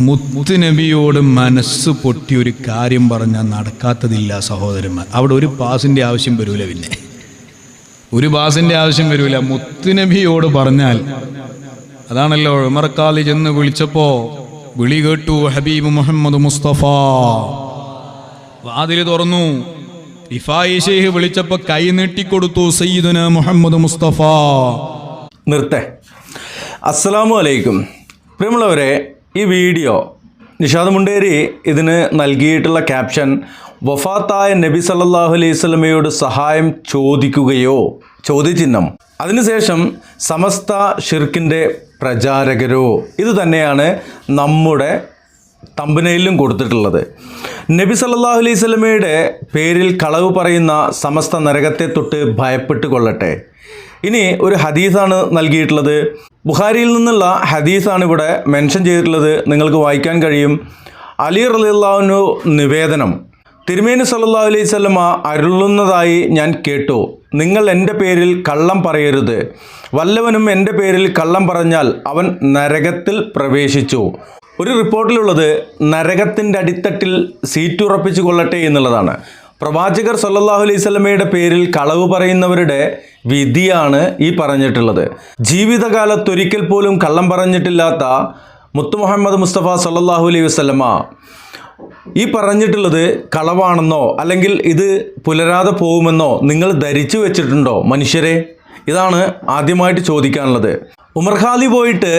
മുത്തുനബിയോട് മനസ്സ് പൊട്ടി ഒരു കാര്യം പറഞ്ഞാൽ നടക്കാത്തതില്ല സഹോദരന്മാർ. അവിടെ ഒരു പാസിന്റെ ആവശ്യം വരൂല പിന്നെ. ഒരു പാസിന്റെ ആവശ്യം വരൂല. മുത്തുനബിയോട് പറഞ്ഞാൽ അതാണല്ലോ ഉമർക്കാലി ചെന്ന് വിളിച്ചപ്പോ വിളി കേട്ടു ഹബീബ് മുഹമ്മദ് മുസ്തഫ. വാതിൽ തുറന്നു. റിഫായി ഷെയ്ഖ് വിളിച്ചപ്പോ കൈ നീട്ടിക്കൊടുത്തു സയ്യിദുന മുഹമ്മദ് മുസ്തഫ. നിർത്തേ. അസ്സലാമു അലൈക്കും. പ്രിയമുള്ളവരെ ഈ വീഡിയോ നിഷാദ് മുണ്ടേരി ഇതിന് നൽകിയിട്ടുള്ള ക്യാപ്ഷൻ വഫാത്തായ നബി സല്ലാഹു അലൈഹി സ്വലമയോട് സഹായം ചോദിക്കുകയോ? ചോദ്യചിഹ്നം. അതിനുശേഷം സമസ്ത ഷിർക്കിന്റെ പ്രചാരകരോ ഇത് തന്നെയാണ് നമ്മുടെ തമ്പനയിലും കൊടുത്തിട്ടുള്ളത്. നബി സല്ലാഹു അലൈഹി സ്വലമയുടെ പേരിൽ കളവ് പറയുന്ന സമസ്ത നരകത്തെ തൊട്ട് ഭയപ്പെട്ട് കൊള്ളട്ടെ ഇനി ഒരു ഹദീസാണ് നൽകിയിട്ടുള്ളത്. ബുഖാരിയിൽ നിന്നുള്ള ഹദീസാണ് ഇവിടെ മെൻഷൻ ചെയ്തിട്ടുള്ളത്. നിങ്ങൾക്ക് വായിക്കാൻ കഴിയും. അലി റലിള്ളാഹുനു നിവേദനം. തിരുമേനി സല്ലാ അലൈഹി സ്വലമ അരുളുന്നതായി ഞാൻ കേട്ടു. നിങ്ങൾ എന്റെ പേരിൽ കള്ളം പറയരുത്. വല്ലവനും എന്റെ പേരിൽ കള്ളം പറഞ്ഞാൽ അവൻ നരകത്തിൽ പ്രവേശിച്ചു. ഒരു റിപ്പോർട്ടിലുള്ളത് നരകത്തിന്റെ അടിത്തട്ടിൽ സീറ്റ് ഉറപ്പിച്ചു കൊള്ളട്ടെ എന്നുള്ളതാണ്. പ്രവാചകർ സല്ലാഹു അലൈഹി സ്വലമയുടെ പേരിൽ കളവ് പറയുന്നവരുടെ വിധിയാണ് ഈ പറഞ്ഞിട്ടുള്ളത്. ജീവിതകാലത്തൊരിക്കൽ പോലും കള്ളം പറഞ്ഞിട്ടില്ലാത്ത മുത്തു മുഹമ്മദ് മുസ്തഫ സല്ലാഹു അലൈഹി വസ്ലമ ഈ പറഞ്ഞിട്ടുള്ളത് കളവാണെന്നോ അല്ലെങ്കിൽ ഇത് പുലരാതെ പോകുമെന്നോ നിങ്ങൾ ധരിച്ചു വെച്ചിട്ടുണ്ടോ മനുഷ്യരെ? ഇതാണ് ആദ്യമായിട്ട് ചോദിക്കാനുള്ളത്. ഉമർ ഖാലി പോയിട്ട്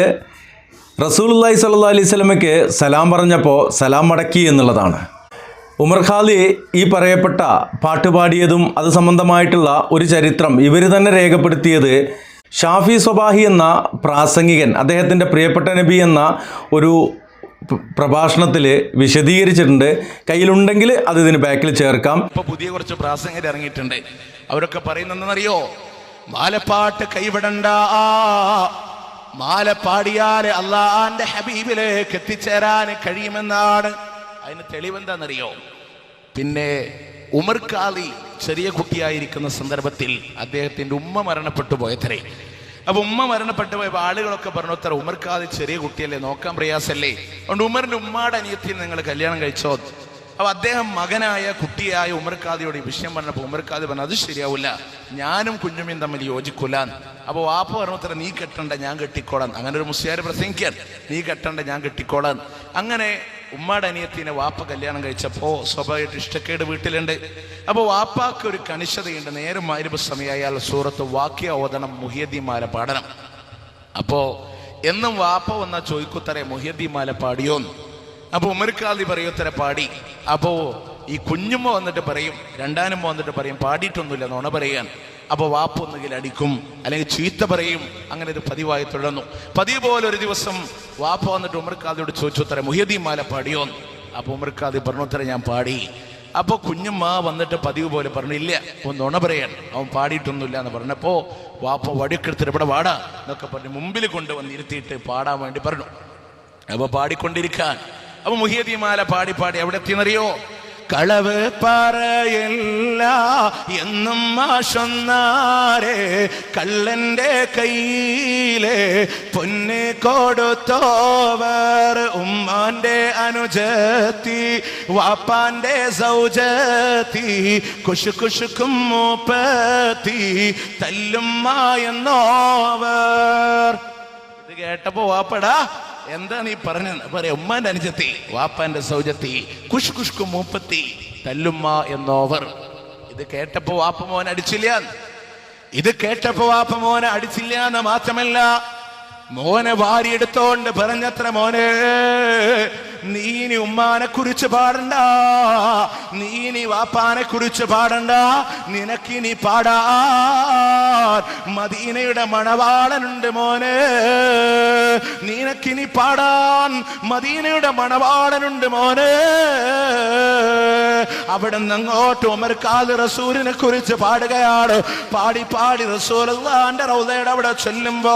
റസൂലുള്ളാഹി സല്ലാ അലൈഹി സ്വലമയ്ക്ക് സലാം പറഞ്ഞപ്പോൾ സലാം മടക്കി എന്നുള്ളതാണ്. ഉമർ ഖാലി ഈ പറയപ്പെട്ട പാട്ടുപാടിയതും അത് സംബന്ധമായിട്ടുള്ള ഒരു ചരിത്രം ഇവർ തന്നെ രേഖപ്പെടുത്തിയത് ഷാഫി സ്വബാഹി എന്ന പ്രാസംഗികൻ അദ്ദേഹത്തിന്റെ പ്രിയപ്പെട്ട നബി എന്ന ഒരു പ്രഭാഷണത്തിൽ വിശദീകരിച്ചിട്ടുണ്ട്. കയ്യിലുണ്ടെങ്കിൽ അത് ഇതിന് ബാക്കിൽ ചേർക്കാം. ഇപ്പോൾ പുതിയ കുറച്ച് പ്രാസംഗർ ഇറങ്ങിയിട്ടുണ്ട്. അവരൊക്കെ പറയുന്നതെന്നറിയോ മാലപ്പാട്ട് കൈവിടണ്ട മാല പാടിയാൽ അള്ളാന്റെ ഹബീബിലേക്ക് എത്തിച്ചേരാൻ കഴിയുമെന്നാണ് അതിന് തെളിവെന്താണെന്നറിയോ? പിന്നെ ഉമർ കാലി ചെറിയ കുട്ടിയായിരിക്കുന്ന സന്ദർഭത്തിൽ അദ്ദേഹത്തിന്റെ ഉമ്മ മരണപ്പെട്ടു പോയത്രേ. അപ്പൊ ഉമ്മ മരണപ്പെട്ടു പോയപ്പോ ആളുകളൊക്കെ പറഞ്ഞു അത്ര ഉമർ ഖാലി ചെറിയ കുട്ടിയല്ലേ നോക്കാൻ പ്രയാസല്ലേ? അതുകൊണ്ട് ഉമറിന്റെ ഉമ്മാടെ അനിയത്തിൽ നിങ്ങൾ കല്യാണം കഴിച്ചോ? അപ്പൊ അദ്ദേഹം മകനായ കുട്ടിയായ ഉമർ കാദിയോട് ഈ വിഷയം പറഞ്ഞപ്പോൾ ഉമർ കാദി പറഞ്ഞു അത് ശരിയാവില്ല ഞാനും കുഞ്ഞുമീൻ തമ്മിൽ യോജിക്കൂല. അപ്പോൾ വാപ്പ പറഞ്ഞത്ര നീ കെട്ടണ്ട ഞാൻ കെട്ടിക്കോളാം. അങ്ങനെ ഒരു മുസ്ലിയാർ പ്രസംഗിക്കാൻ നീ കെട്ടണ്ട ഞാൻ കെട്ടിക്കോളാം. അങ്ങനെ ഉമ്മാടെ അനിയത്തിനെ വാപ്പ കല്യാണം കഴിച്ചപ്പോൾ സ്വാഭാവികമായിട്ട് ഇഷ്ടക്കേട് വീട്ടിലുണ്ട്. അപ്പോൾ വാപ്പാക്ക് ഒരു കണിശതയുണ്ട്. നേരം മാരിബ് സമയമായാൽ സൂറത്ത് വാക്യ ഓതണം മുഹിയദിമാല പാടണം. അപ്പോ എന്നും വാപ്പ വന്ന ചോയ്ക്കുത്തരെ മുഹിയദ്ദീമാല പാടിയോന്ന്? അപ്പൊ ഉമർക്കാദി പറയോത്തര പാടി. അപ്പോ ഈ കുഞ്ഞുമ്മ വന്നിട്ട് പറയും രണ്ടാനുമ്മ വന്നിട്ട് പറയും പാടിയിട്ടൊന്നുമില്ല നോണ പറയാൻ. അപ്പോൾ വാപ്പ ഒന്നുകിൽ അടിക്കും അല്ലെങ്കിൽ ചീത്ത പറയും. അങ്ങനെ ഒരു പതിവായി തുടർന്നു. പതിവ് പോലെ ഒരു ദിവസം വാപ്പ വന്നിട്ട് ഉമർക്കാദിയോട് ചോദിച്ചു തരാം മുഹിയദ്ദീമാല പാടിയോ? അപ്പോൾ ഉമർക്കാദി പറഞ്ഞു തരാം ഞാൻ പാടി. അപ്പോൾ കുഞ്ഞമ്മ വന്നിട്ട് പതിവ് പോലെ പറഞ്ഞു ഇല്ല ഒന്ന് നുണ പറയാൻ അവൻ പാടിയിട്ടൊന്നുമില്ല എന്ന് പറഞ്ഞപ്പോൾ വാപ്പ വടിക്കെടുത്തിട്ട് ഇവിടെ പാടാ എന്നൊക്കെ പറഞ്ഞ് മുമ്പിൽ കൊണ്ടുവന്ന് ഇരുത്തിയിട്ട് പാടാൻ വേണ്ടി പറഞ്ഞു. അപ്പോൾ പാടിക്കൊണ്ടിരിക്കാൻ. അപ്പൊ മുഹിയതിമാല പാടി പാടി എവിടെ എത്തിയെന്നറിയോ? കളവ് പറയില്ല. എന്നും മാഷൊന്നാരെ കള്ളന്റെ കയ്യിലെ പൊന്ന് കൊടുത്തോവർ. ഉമ്മാന്റെ അനുജത്തി വാപ്പാന്റെ സൗജത്തി കുശു കുശുക്കും മൂപ്പത്തി തല്ലുമ്മ എന്നോവർ. ഇത് കേട്ടപ്പോ വാപ്പടാ എന്താണ് ഈ പറഞ്ഞത് പറയാ ഉമ്മാന്റെ അനുജത്തി വാപ്പാന്റെ സൗജത്തി കുഷ് കുഷ്കു മൂപ്പത്തി തല്ലുമ്മ എന്നോവർ. ഇത് കേട്ടപ്പോ വാപ്പ മോൻ അടിച്ചില്ല. ഇത് കേട്ടപ്പോ വാപ്പ മോനെ അടിച്ചില്ല എന്ന് മാത്രമല്ല മോനെ വാരിയെടുത്തോണ്ട് പറഞ്ഞത്ര മോനെ നീ ഇനി ഉമ്മാനെ കുറിച്ച് പാടണ്ട. നീനി വാപ്പാനെ കുറിച്ച് പാടണ്ട. നിനക്കിനി പാടാ മദീനയുടെ മണവാളനുണ്ട് മോനെ. നിനക്കിനി പാടാൻ മദീനയുടെ മണവാളനുണ്ട് മോനെ. അവിടെ നിന്ന് ഉമർ ഉമർക്കാൽ റസൂലിനെ കുറിച്ച് പാടുകയാണ്. പാടി പാടി റസൂലിന്റെ റൗലയുടെ അവിടെ ചെല്ലുമ്പോ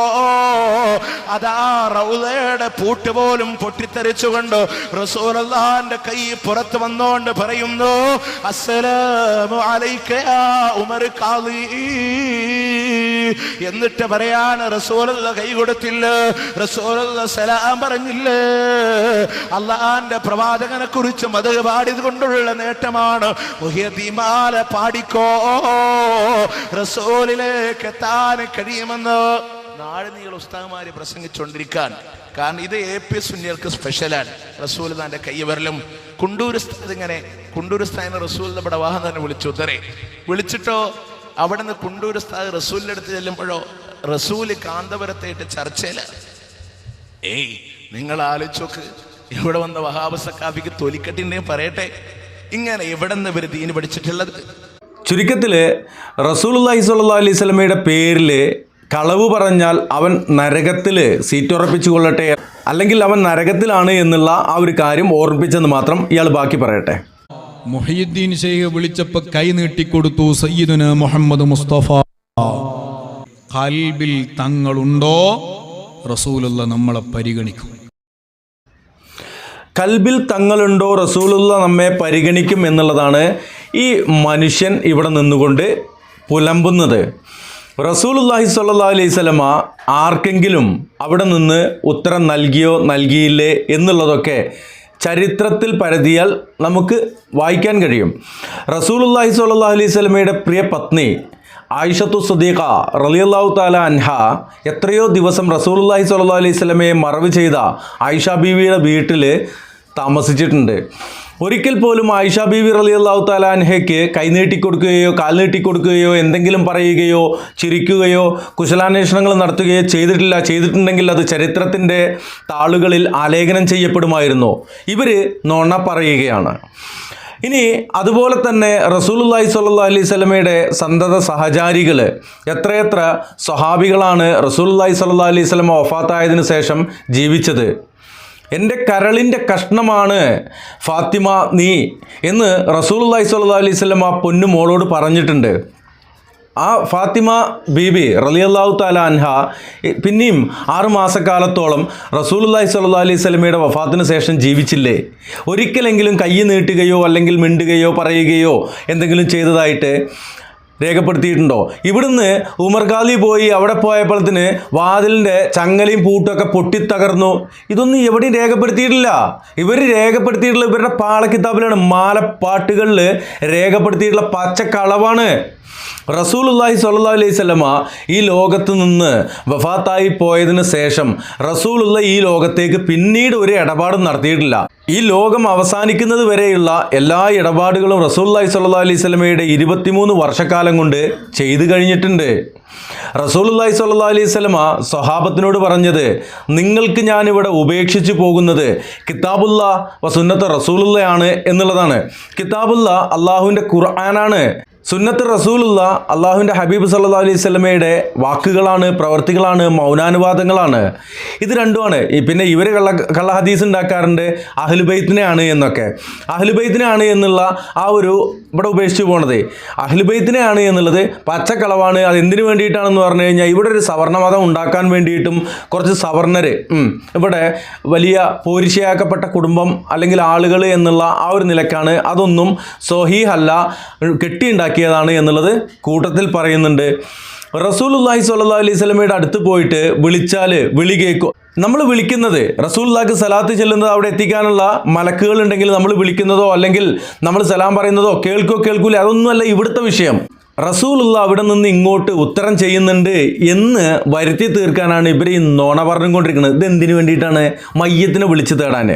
അതാ റൗലയുടെ പൂട്ട് പോലും പൊട്ടിത്തെറിച്ചുകൊണ്ട് റസൂലിന്റെ കൈ പുറത്ത് വന്നോണ്ട് പറയുന്നു അസ്സലാമു അലൈക യാ ഉമർ ഖാലി എന്നിട്ട് പറയാണ് റസൂലുള്ള കൈ കൊടുത്തില്ല റസൂലുള്ള സലാം പറഞ്ഞില്ല. അള്ളാന്റെ പ്രവാചകനെ കുറിച്ച് മത് പാടിയത് കൊണ്ടുള്ള നേട്ടമാണ്. പാടിക്കോ റസൂലിലേക്ക് എത്താൻ കഴിയുമെന്ന്. നാളെ നിങ്ങൾ ഉസ്താദമാര് പ്രസംഗിച്ചുകൊണ്ടിരിക്കാൻ കാരണം ഇത് എ പി സുന്യർക്ക് സ്പെഷ്യലാണ് റസൂൽ തന്റെ കൈവരലും കുണ്ടൂർ ഇങ്ങനെ കുണ്ടൂർ ഉസ്താദിനെ റസൂൽ നമ്മുടെ വാഹനം തന്നെ വിളിച്ചു. ഉത്തരേ വിളിച്ചിട്ടോ? അവിടെ നിന്ന് കുണ്ടൂർ സ്ഥാന റസൂലിന്റെ അടുത്ത് ചെല്ലുമ്പോഴോ റസൂൽ കാന്തപുരത്തേട്ട് ചർച്ചയില ഏയ് നിങ്ങൾ ആലോചിച്ചോക്ക് ഇവിടെ വന്ന വഹാബ് തൊലിക്കെട്ടിന്റെയും പറയട്ടെ. ഇങ്ങനെ ഇവിടെ നിന്ന് ഇവർ ദീന് പഠിച്ചിട്ടുള്ളത്? ചുരുക്കത്തിൽ റസൂൽ റസൂലുള്ളാഹി സ്വല്ലല്ലാഹി അലൈഹി സ്വലമയുടെ പേരിൽ കളവ് പറഞ്ഞാൽ അവൻ നരകത്തിൽ സീറ്റ് ഉറപ്പിച്ചു കൊള്ളട്ടെ. അല്ലെങ്കിൽ അവൻ നരകത്തിലാണ് എന്നുള്ള ആ ഒരു കാര്യം ഓർമ്മിപ്പിച്ചെന്ന് മാത്രം ഇയാൾ ബാക്കി പറയട്ടെ. മുഹയ്യുദ്ദീൻ ഷെയ്ഖ് വിളിച്ചപ്പോൾ കൈ നീട്ടിക്കൊടുത്തു സയ്യിദുന മുഹമ്മദ് മുസ്തഫ. കൽബിൽ തങ്ങളുണ്ടോ? റസൂലുള്ള നമ്മളെ പരിഗണിക്കും. കൽബിൽ തങ്ങളുണ്ടോ? റസൂലുള്ള നമ്മെ പരിഗണിക്കും എന്നുള്ളതാണ് ഈ മനുഷ്യൻ ഇവിടെ നിന്നുകൊണ്ട് പുലമ്പുന്നത്. റസൂലുല്ലാഹി സ്വല്ലല്ലാഹി അലൈഹി സ്വലമ ആർക്കെങ്കിലും അവിടെ നിന്ന് ഉത്തരം നൽകിയോ നൽകിയില്ലേ എന്നുള്ളതൊക്കെ ചരിത്രത്തിൽ പരതിയാൽ നമുക്ക് വായിക്കാൻ കഴിയും. റസൂലുല്ലാഹി സ്വല്ലല്ലാഹി അലൈഹി സ്വലമയുടെ പ്രിയ പത്നി ആയിഷത്തു സദീഖ റളിയല്ലാഹു താല അൻഹ എത്രയോ ദിവസം റസൂലുല്ലാഹി സ്വല്ലല്ലാഹി അലൈഹി സ്വലമയെ മറവ് ചെയ്ത ആയിഷ ബീവിയുടെ വീട്ടിൽ താമസിച്ചിട്ടുണ്ട്. ഒരിക്കൽ പോലും ആയിഷ ബീവി റലി അള്ളാഹു താലാൻഹയ്ക്ക് നീട്ടി കൊടുക്കുകയോ എന്തെങ്കിലും പറയുകയോ ചിരിക്കുകയോ കുശലാന്വേഷണങ്ങൾ നടത്തുകയോ ചെയ്തിട്ടില്ല ചെയ്തിട്ടുണ്ടെങ്കിൽ അത് ചരിത്രത്തിന്റെ താളുകളിൽ ആലേഖനം ചെയ്യപ്പെടുമായിരുന്നു. ഇവർ നോണ പറയുകയാണ്. ഇനി അതുപോലെ തന്നെ റസൂലുല്ലാഹി സ്വല്ലല്ലാഹി അലൈഹി സ്വലമയുടെ സന്തത സഹചാരികൾ എത്രയെത്ര സ്വഹാബികളാണ് റസൂലുല്ലാഹി സ്വല്ലല്ലാഹി അലൈഹി സ്വലമ വഫാത്തായതിനു ശേഷം ജീവിച്ചത്? എന്റെ കരളിന്റെ കഷ്ണമാണ് ഫാത്തിമ നീ എന്ന് റസൂലുല്ലാഹി സ്വല്ലല്ലാഹി അലൈഹി ആ പൊന്നു മോളോട് പറഞ്ഞിട്ടുണ്ട്. ആ ഫാത്തിമ ബീബി റലിയല്ലാഹു താല അൻഹ പിന്നെയും ആറുമാസക്കാലത്തോളം റസൂലുല്ലാഹി സ്വല്ലല്ലാഹി അലൈഹി സ്വലമയുടെ വഫാത്തിന് ശേഷം ജീവിച്ചില്ലേ? ഒരിക്കലെങ്കിലും കൈ നീട്ടുകയോ അല്ലെങ്കിൽ മിണ്ടുകയോ പറയുകയോ എന്തെങ്കിലും ചെയ്തതായിട്ട് രേഖപ്പെടുത്തിയിട്ടുണ്ടോ? ഇവിടുന്ന് ഉമർ ഖാലി പോയി അവിടെ പോയപ്പോഴത്തിന് വാതിലിന്റെ ചങ്ങലയും പൂട്ടൊക്കെ പൊട്ടിത്തകർന്നു. ഇതൊന്നും എവിടെയും രേഖപ്പെടുത്തിയിട്ടില്ല. ഇവർ രേഖപ്പെടുത്തിയിട്ടുള്ള ഇവരുടെ പാളക്കിതാബിലാണ് മാലപ്പാട്ടുകളിൽ രേഖപ്പെടുത്തിയിട്ടുള്ള പച്ചക്കളവാണ്. റസൂലുല്ലാഹി സ്വല്ലല്ലാഹി അലൈഹി സ്വലമ ഈ ലോകത്ത് നിന്ന് വഫാത്തായി പോയതിനു ശേഷം റസൂലുള്ള ഈ ലോകത്തേക്ക് പിന്നീട് ഒരു ഇടപാടും നടത്തിയിട്ടില്ല. ഈ ലോകം അവസാനിക്കുന്നത് വരെയുള്ള എല്ലാ ഇടപാടുകളും റസൂല്ലാഹി സ്വല്ലല്ലാഹി അലൈഹി സ്വലമയുടെ ഇരുപത്തിമൂന്ന് വർഷക്കാലം കൊണ്ട് ചെയ്തു കഴിഞ്ഞിട്ടുണ്ട്. റസൂലുല്ലാഹി സ്വല്ലല്ലാഹി അലൈഹി സ്വലമ സ്വഹാബത്തിനോട് പറഞ്ഞത് നിങ്ങൾക്ക് ഞാനിവിടെ ഉപേക്ഷിച്ചു പോകുന്നത് കിതാബുല്ല വസുന്നത്ത് റസൂലുള്ളയാണ് എന്നുള്ളതാണ്. കിതാബുല്ല അള്ളാഹുവിന്റെ ഖുർആനാണ്. സുന്നത്ത് റസൂലുള്ള അള്ളാഹുവിന്റെ ഹബീബ് സല്ലാ അലൈഹി സ്വലമയുടെ വാക്കുകളാണ് പ്രവർത്തികളാണ് മൗനാനുവാദങ്ങളാണ്. ഇത് രണ്ടുമാണ്. പിന്നെ ഇവർ കള്ള കള്ള ഹദീസ് ഉണ്ടാക്കാറുണ്ട് അഹ്ലുബൈത്തിനെയാണ് എന്നൊക്കെ. അഹ്ലുബൈത്തിനെയാണ് എന്നുള്ള ആ ഒരു ഇവിടെ ഉപേക്ഷിച്ച് പോണത്. അഹ്ലുബൈത്തിനെയാണ് എന്നുള്ളത് പച്ചക്കളവാണ് അത് എന്തിനു വേണ്ടിയിട്ടാണെന്ന് പറഞ്ഞു കഴിഞ്ഞാൽ ഇവിടെ ഒരു സവർണമതം ഉണ്ടാക്കാൻ വേണ്ടിയിട്ടും കുറച്ച് സവർണർ ഇവിടെ വലിയ പോരിശയാക്കപ്പെട്ട കുടുംബം അല്ലെങ്കിൽ ആളുകൾ എന്നുള്ള ആ ഒരു നിലക്കാണ്. അതൊന്നും സൊഹീഹല്ല കെട്ടിയുണ്ടാക്കിയതാണ് എന്നുള്ളത് കൂട്ടത്തിൽ പറയുന്നുണ്ട്. റസൂലുല്ലാഹി സ്വല്ലല്ലാഹി അലൈഹി സ്വലമയുടെ അടുത്ത് പോയിട്ട് വിളിച്ചാൽ വിളി കേൾക്കും. നമ്മൾ വിളിക്കുന്നത് റസൂലുള്ളാഹിക്ക് സലാത്ത് ചെല്ലുന്നത് അവിടെ എത്തിക്കാനുള്ള മലക്കുകൾ ഉണ്ടെങ്കിൽ നമ്മൾ വിളിക്കുന്നതോ അല്ലെങ്കിൽ നമ്മൾ സലാം പറയുന്നതോ കേൾക്കോ കേൾക്കൂല അതൊന്നുമല്ല ഇവിടുത്തെ വിഷയം. റസൂലുള്ള അവിടെ നിന്ന് ഇങ്ങോട്ട് ഉത്തരം ചെയ്യുന്നുണ്ട് എന്ന് വരുത്തി തീർക്കാനാണ് ഇവർ ഈ നോണ പറഞ്ഞുകൊണ്ടിരിക്കുന്നത്. ഇത് എന്തിനു വേണ്ടിയിട്ടാണ് മയ്യത്തിനെ വിളിച്ചു തേടാൻ.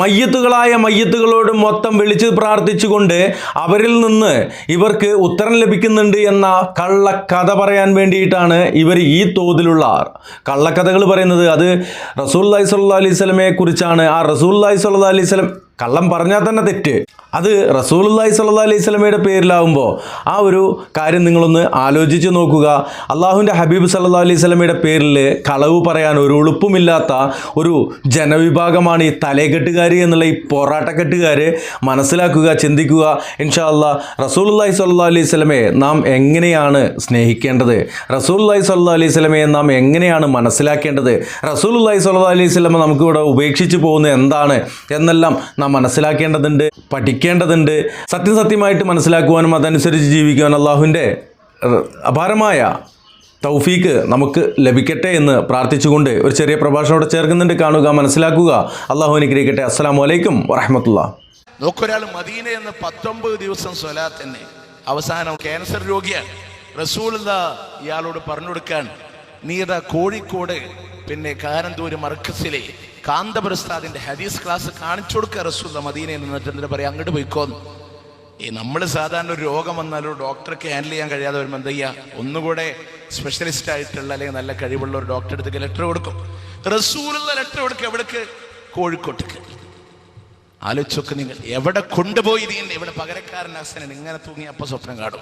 മയ്യത്തുകളായ മയ്യത്തുകളോട് മൊത്തം വിളിച്ച് പ്രാർത്ഥിച്ചുകൊണ്ട് അവരിൽ നിന്ന് ഇവർക്ക് ഉത്തരം ലഭിക്കുന്നുണ്ട് എന്ന കള്ളക്കഥ പറയാൻ വേണ്ടിയിട്ടാണ് ഇവർ ഈ തോതിലുള്ള കള്ളക്കഥകൾ പറയുന്നത് അത് റസൂല്ലായി സല്ലാ അലൈഹി സ്വലമയെ കുറിച്ചാണ്. ആ റസൂല്ലായി സല്ലാ അലൈഹി സ്വലം കള്ളം പറഞ്ഞാൽ തന്നെ തെറ്റ്. അത് റസൂലുല്ലാഹി സ്വല്ലല്ലാഹി അലൈഹി സ്വലമയുടെ പേരിലാവുമ്പോൾ ആ ഒരു കാര്യം നിങ്ങളൊന്ന് ആലോചിച്ച് നോക്കുക. അള്ളാഹുവിന്റെ ഹബീബ് സല്ലാ അലൈഹി സ്വലമയുടെ പേരിൽ കളവ് പറയാൻ ഒരു ഉളുപ്പുമില്ലാത്ത ഒരു ജനവിഭാഗമാണ് ഈ തലേക്കെട്ടുകാർ എന്നുള്ള ഈ പോറാട്ടക്കെട്ടുകാർ മനസ്സിലാക്കുക ചിന്തിക്കുക. ഇൻഷാ അല്ലാ റസൂലുല്ലാഹി സ്വല്ലല്ലാഹി അലൈഹി സ്വലമയെ നാം എങ്ങനെയാണ് സ്നേഹിക്കേണ്ടത്? റസൂൽല്ലാഹി സ്വല്ലല്ലാഹി അലൈഹി സ്വലമയെ നാം എങ്ങനെയാണ് മനസ്സിലാക്കേണ്ടത്? റസൂൽല്ലാഹി സ്വല്ലല്ലാഹി അലൈഹി സ്വലമ നമുക്കിവിടെ ഉപേക്ഷിച്ച് പോകുന്നത് എന്താണ്? എന്നെല്ലാം നാം മനസ്സിലാക്കേണ്ടതുണ്ട് പഠിക്കേണ്ടതുണ്ട്. സത്യസത്യമായിട്ട് മനസ്സിലാക്കുവാനും അതനുസരിച്ച് ജീവിക്കുവാനും അള്ളാഹുവിന്റെ അപാരമായ തൗഫീക്ക് നമുക്ക് ലഭിക്കട്ടെ എന്ന് പ്രാർത്ഥിച്ചുകൊണ്ട് ഒരു ചെറിയ പ്രഭാഷണം ഇവിടെ ചേർക്കുന്നുണ്ട്. കാണുക മനസ്സിലാക്കുക. അള്ളാഹു അനുഗ്രഹിക്കട്ടെ. അസ്സാം വലൈക്കും വറഹമത്തുള്ള നോക്കൊരാൾ മദീന എന്ന് പത്തൊമ്പത് ദിവസം സ്വലാത്തന്നെ അവസാനം ക്യാൻസർ രോഗിയാണ്. റസൂൽ ഇയാളോട് പറഞ്ഞു കൊടുക്കാൻ നീ കോഴിക്കോട് പിന്നെ കാരന്തൂര് മർക്കസിലെ കാന്തപ്രസ്താദിന്റെ ഹദീസ് ക്ലാസ് കാണിച്ചു കൊടുക്കുക റസൂൽ മദീന എന്ന് എന്നിട്ട് പറയാം അങ്ങോട്ട് പോയിക്കോന്ന്. ഈ നമ്മൾ സാധാരണ ഒരു രോഗം വന്നാലോ ഡോക്ടർക്ക് ഹാൻഡിൽ ചെയ്യാൻ കഴിയാതെ വരുമ്പോൾ എന്താ ചെയ്യുക ഒന്നുകൂടെ സ്പെഷ്യലിസ്റ്റ് ആയിട്ടുള്ള അല്ലെങ്കിൽ നല്ല കഴിവുള്ള ഒരു ഡോക്ടറെ അടുത്തേക്ക് ലെറ്റർ കൊടുക്കും. റസൂലുള്ള ലെറ്റർ കൊടുക്കുക എവിടേക്ക്? കോഴിക്കോട്ടേക്ക്. ആലോചിച്ചൊക്കെ നിങ്ങൾ. എവിടെ കൊണ്ടുപോയി ഇതിന് എവിടെ പകരക്കാരൻ അസനൻ ഇങ്ങനെ തൂങ്ങി അപ്പൊ സ്വപ്നം കാണും.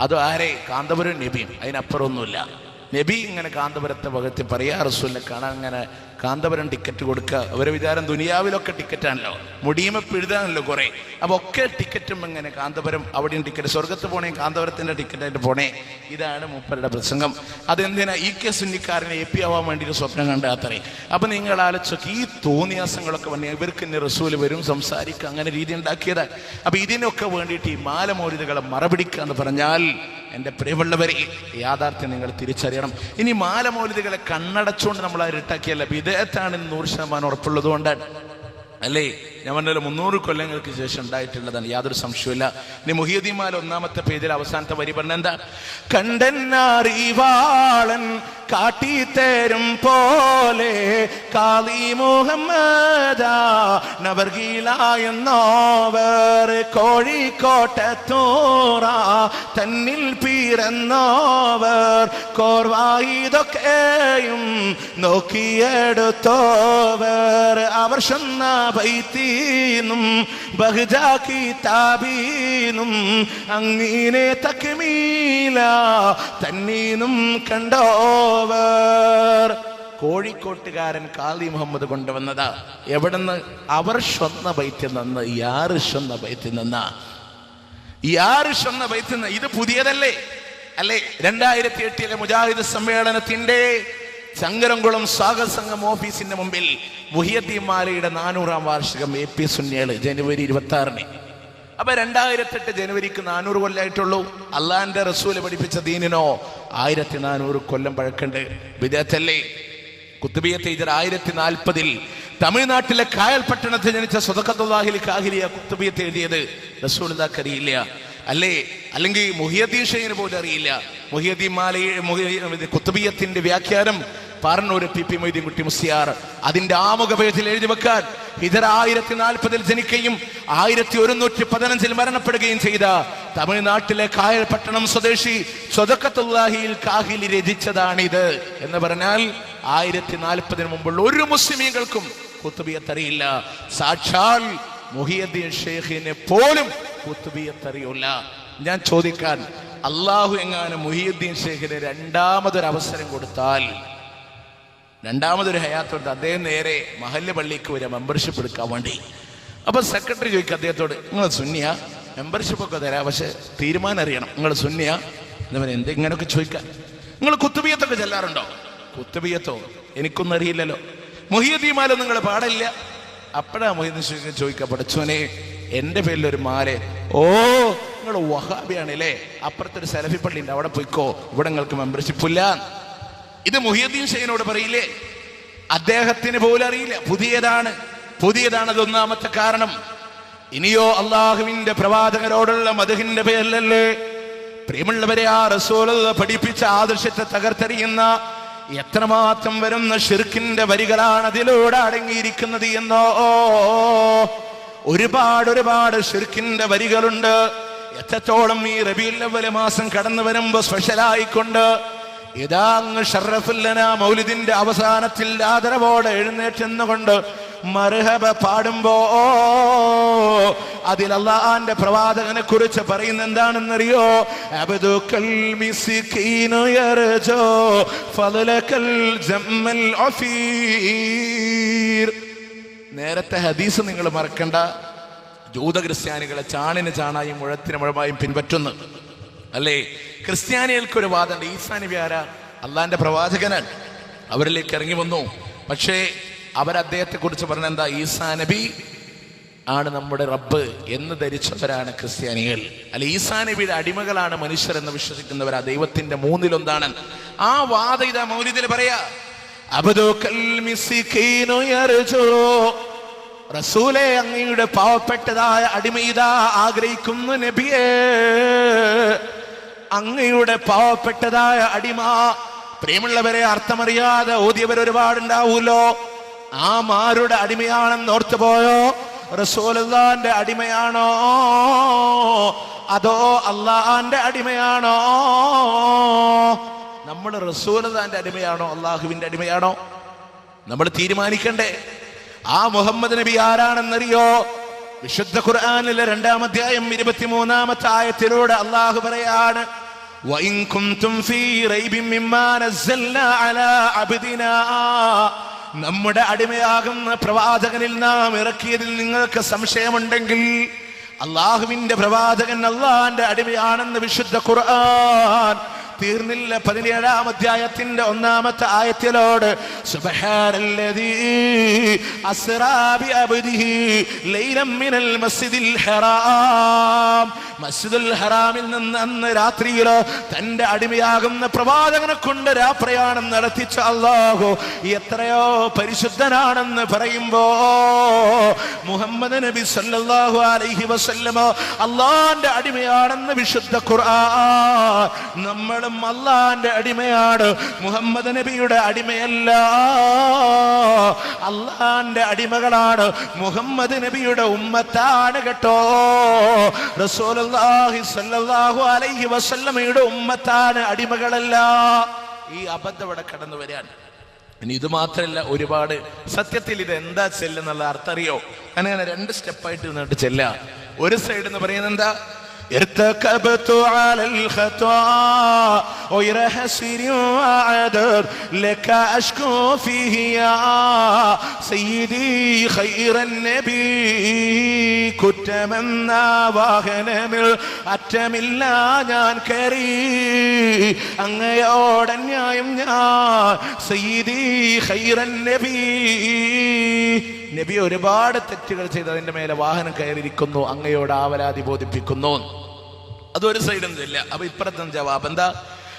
അത് ആരെ? കാന്തപുരം നബിയും. അതിനപ്പുറമൊന്നുമില്ല. നബി ഇങ്ങനെ കാന്തപുരത്തെ ഭഗത്തിൽ പറയാ റസൂലിനെ കാണാൻ അങ്ങനെ കാന്തപുരം ടിക്കറ്റ് കൊടുക്കുക. അവരെ വിചാരം ദുനിയാവിലൊക്കെ ടിക്കറ്റാണല്ലോ മുടിയുമ പിഴുതാണല്ലോ കുറെ. അപ്പൊ ഒക്കെ ടിക്കറ്റും ഇങ്ങനെ കാന്തപുരം അവിടെയും ടിക്കറ്റ് സ്വർഗത്ത് പോണേ കാന്തപുരത്തിന്റെ ടിക്കറ്റായിട്ട് പോണേ. ഇതാണ് മൂപ്പരുടെ പ്രസംഗം. അതെന്തിനാ ഈ കെ സുന്നിക്കാരനെ എ പി ആവാൻ വേണ്ടി ഒരു സ്വപ്നം കണ്ടാത്തറേ അപ്പം നിങ്ങൾ ആലോചിച്ചൊക്കെ ഈ തോന്നിയാസങ്ങളൊക്കെ വന്നെ ഇവർക്ക് ഇന്ന് റസൂൽ വരും സംസാരിക്കുക അങ്ങനെ രീതി ഉണ്ടാക്കിയതാ. അപ്പൊ ഇതിനൊക്കെ വേണ്ടിയിട്ട് ഈ മാലമോരിതകളെ മറപിടിക്കുക എന്ന് പറഞ്ഞാൽ എന്റെ പ്രിയമുള്ളവരെ യാഥാർത്ഥ്യം നിങ്ങൾ തിരിച്ചറിയണം. ഇനി മാലമോലിതകളെ കണ്ണടച്ചുകൊണ്ട് നമ്മൾ ഇരുട്ടാക്കിയല്ല വിദേഹത്താണ് നൂറ് ശതമാനം ഉറപ്പുള്ളത് കൊണ്ടാണ്. അല്ലേ? ഞാൻ പറഞ്ഞല്ലോ മുന്നൂറ് കൊല്ലങ്ങൾക്ക് ശേഷം ഉണ്ടായിട്ടുള്ളതാണ്. യാതൊരു സംശയമില്ല ഇനി മുഹിയദിമാൽ ഒന്നാമത്തെ പേജിൽ അവസാനത്തെ വരി പറഞ്ഞ എന്താ? കണ്ടന്നറിവാളൻ കാട്ടിത്തേരും പോലെ കാളി മുഹമ്മദ നവർഗീല കോഴിക്കോട്ടത്തൂറ തന്നിൽ പീരന്നോവർ കോർവായിതൊക്കെയും നോക്കിയെടുത്തോവർ. അവർ ചെന്ന ബൈത്തീനും ബഹുജാക്കി കിതാബീനും അങ്ങീനെ തക്മീല തന്നീനും കണ്ടോവർ. കോഴിക്കോട്ടുകാരൻ കാളി മുഹമ്മദ് കൊണ്ടുവന്നതാ. എവിടുന്ന്? അവർ സ്വന്ന ബൈത്തിൽ നിന്ന് യാറ് സ്വന്ന ബൈത്തിൽ നിന്ന. യാറ് സ്വന്ന ബൈത്തിൽ നിന്ന്. ഇത് പുതിയതല്ലേ? അല്ലേ? രണ്ടായിരത്തി എട്ടിലെ മുജാഹിദ് സമ്മേളനത്തിന്റെ ചങ്കരംകുളം സ്വാഗത സംഘം ഓഫീസിന്റെ മുമ്പിൽ മുഹിയദ്ദീമാലയുടെ നാനൂറാം വാർഷികം എ പി സുന്യാൾ ജനുവരി ഇരുപത്തി ആറിന് അപ്പൊ രണ്ടായിരത്തി എട്ട് ജനുവരിക്ക് നാനൂറ് കൊല്ലമായിട്ടുള്ളൂ അള്ളാന്റെ റസൂൽ പഠിപ്പിച്ച ദീനിനോ ആയിരത്തി നാനൂറ് കൊല്ലം പഴക്കണ്ട്. വിദേഹത്തല്ലേ കുത്തുബിയ തേജർ ആയിരത്തി നാൽപ്പതിൽ തമിഴ്നാട്ടിലെ കായൽ പട്ടണത്തിൽ ജനിച്ച സ്വതക്കത്തുല്ലാഹിൽ കാഹിലിയ കുത്തുബിയത്ത് എഴുതിയത് അറിയില്ല അല്ലേ? അല്ലെങ്കിൽ മുഹിയദ്ദീൻ ഷെയ്ന് പോലും അറിയില്ല. മുഹിയദ്ദീൻ മാലയെ കുത്തുബിയത്തിന്റെ വ്യാഖ്യാനം. പാറന്നൂര് പി പി മൊയ്തീൻ കുട്ടി മുസ്ലിയാർ അതിന്റെ ആമുഖ പേജിൽ എഴുതി വെക്കാൻ ഇതര ആയിരത്തി നാൽപ്പതിൽ ജനിക്കുകയും ആയിരത്തി ഒരുന്നൂറ്റി പതിനഞ്ചിൽ മരണപ്പെടുകയും ചെയ്ത തമിഴ്നാട്ടിലെ കായൽ പട്ടണം സ്വദേശി സ്വതക്കത്തുല്ലാഹിയിൽ കാഹിലി രചിച്ചതാണിത് എന്ന് പറഞ്ഞാൽ ആയിരത്തി നാൽപ്പതിന് മുമ്പുള്ള ഒരു മുസ്ലിമീങ്ങൾക്കും കുത്തുബിയത്തറിയില്ല സാക്ഷാൽ മുഹിയദ്ദീൻ ഷെയ്ഖിനെ പോലും കുത്തുബിയത്തറിയില്ല ഞാൻ ചോദിക്കാൻ അള്ളാഹു എങ്ങാനും മുഹിയുദ്ദീൻ ഷെയ്ഖിന് രണ്ടാമതൊരു അവസരം കൊടുത്താൽ രണ്ടാമതൊരു ഹയാത്തോട്ട് അദ്ദേഹം നേരെ മഹല്ല് പള്ളിക്ക് വരെ മെമ്പർഷിപ്പ് എടുക്കാൻ വേണ്ടി. അപ്പൊ സെക്രട്ടറി ചോദിക്കും അദ്ദേഹത്തോട് നിങ്ങൾ സുന്നിയ? മെമ്പർഷിപ്പ് ഒക്കെ തരാം പക്ഷെ തീരുമാനം അറിയണം. നിങ്ങൾ സുന്നിയ? എന്നവൻ എന്ത് ഇങ്ങനെയൊക്കെ ചോദിക്കാൻ? നിങ്ങൾ കുത്തുബിയത്തൊക്കെ ചെല്ലാറുണ്ടോ? കുത്തുബിയത്തോ? എനിക്കൊന്നും അറിയില്ലല്ലോ. മുഹിയുദ്ദീമാലോ നിങ്ങൾ പാടില്ല? അപ്പഴാ മൊഹിദ്ദീൻ ഷെയ്ഖ് ചോദിക്കുക പഠിച്ചോനെ എന്റെ പേരിൽ ഒരു മാരെ ഓ നിങ്ങൾ വഹാബിയാണല്ലേ? അപ്പുറത്തൊരു സലഫി പള്ളി ഉണ്ട് അവിടെ പോയിക്കോ ഇവിടെ നിങ്ങൾക്ക് മെമ്പർഷിപ്പ് ഇല്ല. ഇത് മുഹിയുദ്ദീൻ ഷെയ്ഖിനോട് പറയില്ലേ? അദ്ദേഹത്തിന് പോലും അറിയില്ല പുതിയതാണ് പുതിയതാണ് അതൊന്നാമത്തെ കാരണം. ഇനിയോ അള്ളാഹുവിന്റെ പ്രവാചകരോടുള്ള മധുഹിന്റെ പേരിലല്ലേ? പ്രിയമുള്ളവരെ ആ റസൂൽ പഠിപ്പിച്ച ആദർശത്തെ തകർത്തെറിയുന്ന എത്രമാത്രം വരുന്ന ഷിർക്കിന്റെ വരികളാണ് അതിലൂടെ അടങ്ങിയിരിക്കുന്നത് എന്നോ? ഒരുപാട് ഒരുപാട് ഷിർക്കിന്റെ വരികളുണ്ട്. എത്രത്തോളം ഈ റബീൽ അവൽ മാസം കടന്നു വരുമ്പോ സ്പെഷ്യലായിക്കൊണ്ട് ഇതാ അങ്ങ് ഷറഫുല്ലന മൗലിദിന്റെ അവസാനത്തിൽ ആദരവോടെ എഴുന്നേറ്റെന്നുകൊണ്ട് മർഹബ പാടുമ്പോ അതിൽ അള്ളാന്റെ പ്രവാചകനെ കുറിച്ച് പറയുന്ന എന്താണെന്നറിയോ? ജമ്മൽ നേരത്തെ ഹദീസ് നിങ്ങൾ മറക്കണ്ട. ജൂത ക്രിസ്ത്യാനികളെ ചാണിന് ചാണായും മുഴത്തിന് മുഴമായും പിൻപറ്റുന്നു. അല്ലേ? ക്രിസ്ത്യാനികൾക്ക് ഒരു വാദമുണ്ട്. ഈസാ നബി ആരാ? അള്ളാന്റെ പ്രവാചകനാണ്. അവരിലേക്ക് ഇറങ്ങി വന്നു. പക്ഷേ അവർ അദ്ദേഹത്തെ കുറിച്ച് പറഞ്ഞ എന്താ ഈസാ നബി ആണ് നമ്മുടെ റബ്ബ് എന്ന് ധരിച്ചവരാണ് ക്രിസ്ത്യാനികൾ. അല്ല ഈസാ നബിയുടെ അടിമകളാണ് മനുഷ്യർ എന്ന് വിശ്വസിക്കുന്നവർ ആ ദൈവത്തിന്റെ മൂന്നിലൊന്നാണ്. ആ വാദ ഇതാ മൗലിദിൽ പറയാ റസൂലെ അങ്ങയുടെ പാവപ്പെട്ടതായ അടിമയിതാ ആഗ്രഹിക്കുന്നു നബിയേ. അങ്ങയുടെ പാവപ്പെട്ടതായ അടിമ പ്രിയമുള്ളവരെ അർത്ഥമറിയാതെ ഓതിയവർ ഒരുപാടുണ്ടാവൂലോ ആ മാരുടെ അടിമയാണെന്ന് ഓർത്തു പോയോ റസൂലുള്ളാന്റെ അടിമയാണോ അതോ അള്ളാന്റെ അടിമയാണോ നമ്മൾ റസൂലുള്ളാന്റെ അടിമയാണോ അള്ളാഹുവിന്റെ അടിമയാണോ നമ്മൾ തീരുമാനിക്കണ്ടേ ആ മുഹമ്മദ് നബി ആരാണെന്നറിയോ വിശുദ്ധ ഖുർആനിലെ രണ്ടാം അധ്യായം ഇരുപത്തിമൂന്നാമത്തെ ആയത്തിലൂടെ അള്ളാഹു പറയാണ് وَإِن كُنتُمْ فِي رَيْبٍ مِّمَّا نَزَّلْنَا عَلَى عَبْدِنَا നമ്മുടെ അടിമയാകുന്ന പ്രവാചകനിൽ നാം ഇറക്കിയതിൽ നിങ്ങൾക്ക് സംശയമുണ്ടെങ്കിൽ അള്ളാഹുവിന്റെ പ്രവാചകൻ അള്ളാന്റെ അടിമയാണെന്ന് വിശുദ്ധ ഖുർആൻ തീർന്നില്ല പതിനേഴാം അധ്യായത്തിന്റെ ഒന്നാമത്തെ ആയത്തിലോട് ലൈലം മിനൽ മസ്ജിദിൽ ഹറാം. മസ്ജിദുൽ ഹറാമിൽ നിന്ന് അന്ന് രാത്രിയിൽ തന്റെ അടിമയാകുന്ന പ്രവാചകനെ കൊണ്ട് രാപ്രയാണം നടത്തിച്ച അള്ളാഹു എത്രയോ പരിശുദ്ധനാണെന്ന് പറയുമ്പോ മുഹമ്മദ് നബി സല്ലല്ലാഹു അലൈഹി വസല്ലമ അള്ളാന്റെ അടിമയാണെന്ന് വിശുദ്ധ ഖുർആൻ നമ്മളും അള്ളാന്റെ അടിമയാണ്. മുഹമ്മദ് നബിയുടെ അടിമയല്ല. അള്ളാന്റെ അടിമകളാണ് മുഹമ്മദ് നബിയുടെ ഉമ്മത്താണ് കേട്ടോ. സല്ലല്ലാഹു അലൈഹി വസല്ലമയുടെ ഉമ്മത്താണ് അടിമകളല്ല. ഈ അബദ്ധം ഇവിടെ കടന്നു വരികയാണ്. ഇനി ഇത് മാത്രമല്ല ഒരുപാട് സത്യത്തിൽ ഇത് എന്താ ചെല്ലെന്നുള്ള അർത്ഥം അറിയോ? അങ്ങനെ രണ്ട് സ്റ്റെപ്പായിട്ട് നിന്നിട്ട് ചെല്ല ഒരു സൈഡ് എന്ന് പറയുന്നത് എന്താ? ارتكبت على الخطا غير حسير وعدد لك أشكو فيه يا سيدي خير النبي കുറ്റമെന്ന വാഹനമിൽ അറ്റമില്ല ഞാൻ കയറി അങ്ങയോടന്യായം ഞാൻ സയ്യിദി ഖൈറൻ നബി നബി ഒരുപാട് തെറ്റുകൾ ചെയ്ത് അതിന്റെ മേലെ വാഹനം കയറിയിരിക്കുന്നു അങ്ങയോട് ആവലാതി ബോധിപ്പിക്കുന്നു അതൊരു സൈഡിൽ നിന്നില്ല അപ്പൊ ഇപ്പുറത്തെ ജവാബ് എന്താ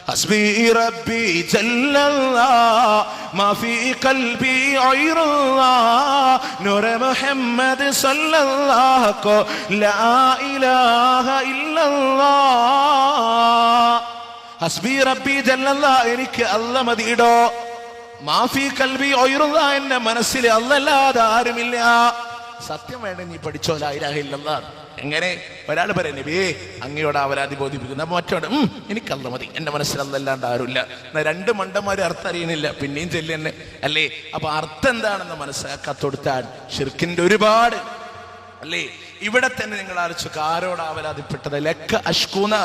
حسبي ربي جل الله ما في قلبي غير الله نور محمد صلى الله کو لا إله إلا الله حسبي ربي جل الله എനിക്ക് അല്ല മതിയിടോ മാഫി കൽവി ഒയറുക എന്റെ മനസ്സിൽ അല്ലല്ലാതെ ആരുമില്ല. സത്യം വേണ്ട നീ പഠിച്ചോ ലായിരാഹില്ലെന്നാണ് എങ്ങനെ? ഒരാൾ പറയാം നബിയേ അങ്ങയോട് ബോധിപ്പിക്കുന്നു അപ്പൊ മറ്റോട് എനിക്കല്ല മതി. എന്റെ മനസ്സിൽ അല്ലല്ലാണ്ട് ആരുമില്ല. എന്നാ രണ്ട് മണ്ടന്മാര് അർത്ഥം അറിയുന്നില്ല പിന്നെയും ചെല്ലി തന്നെ അല്ലേ? അപ്പൊ അർത്ഥം എന്താണെന്ന് മനസ്സിലാക്കാത്തൊടുത്താൽ ഷിർക്കിന്റെ ഒരുപാട്. അല്ലേ? ഇവിടെ തന്നെ നിങ്ങൾ ആലോചിച്ചു ആരോട് ആവലാതിപ്പെട്ടത് ലക്ക അഷ്കൂന.